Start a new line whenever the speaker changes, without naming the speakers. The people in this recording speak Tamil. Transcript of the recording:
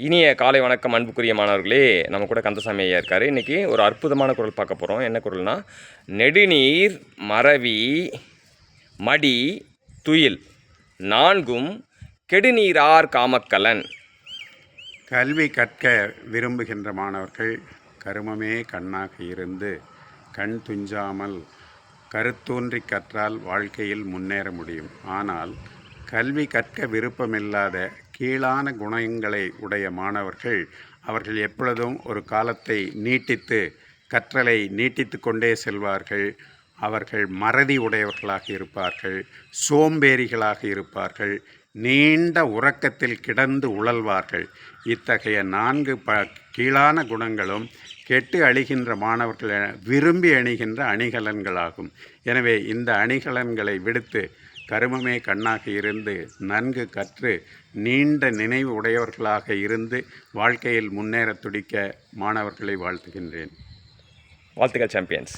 இனிய காலை வணக்கம் அன்புக்குரிய மாணவர்களே. நம்ம கூட கந்தசாமி ஐயா இருக்கார். இன்றைக்கி ஒரு அற்புதமான குரல் பார்க்க போகிறோம் என்ன குரல்னா நெடுநீர் மறவி மடி துயில் நான்கும் கெடுநீரார் காமக்கலன்.
கல்வி கற்க விரும்புகின்ற மாணவர்கள் கருமமே கண்ணாக இருந்து கண் துஞ்சாமல் கருத்தூன்றி கற்றால் வாழ்க்கையில் முன்னேற முடியும். ஆனால் கல்வி கற்க விருப்பமில்லாத கீழான குணங்களை உடைய மாணவர்கள் அவர்கள் எப்பொழுதும் ஒரு காலத்தை நீட்டித்து கற்றலை நீட்டித்து கொண்டே செல்வார்கள். அவர்கள் மறதி உடையவர்களாக இருப்பார்கள் சோம்பேறிகளாக இருப்பார்கள் நீண்ட உறக்கத்தில் கிடந்து உழல்வார்கள். இத்தகைய நான்கு ப கீழான குணங்களும் கெட்டு அழிகின்ற மாணவர்கள் விரும்பி அணிகின்ற அணிகலன்களாகும். எனவே இந்த அணிகலன்களை விடுத்து கருமமே கண்ணாக இருந்து நன்கு கற்று நீண்ட நினைவு உடையவர்களாக இருந்து வாழ்க்கையில் முன்னேற துடிக்க மாணவர்களை வாழ்த்துகின்றேன்.
வாழ்த்துக்கள் சாம்பியன்ஸ்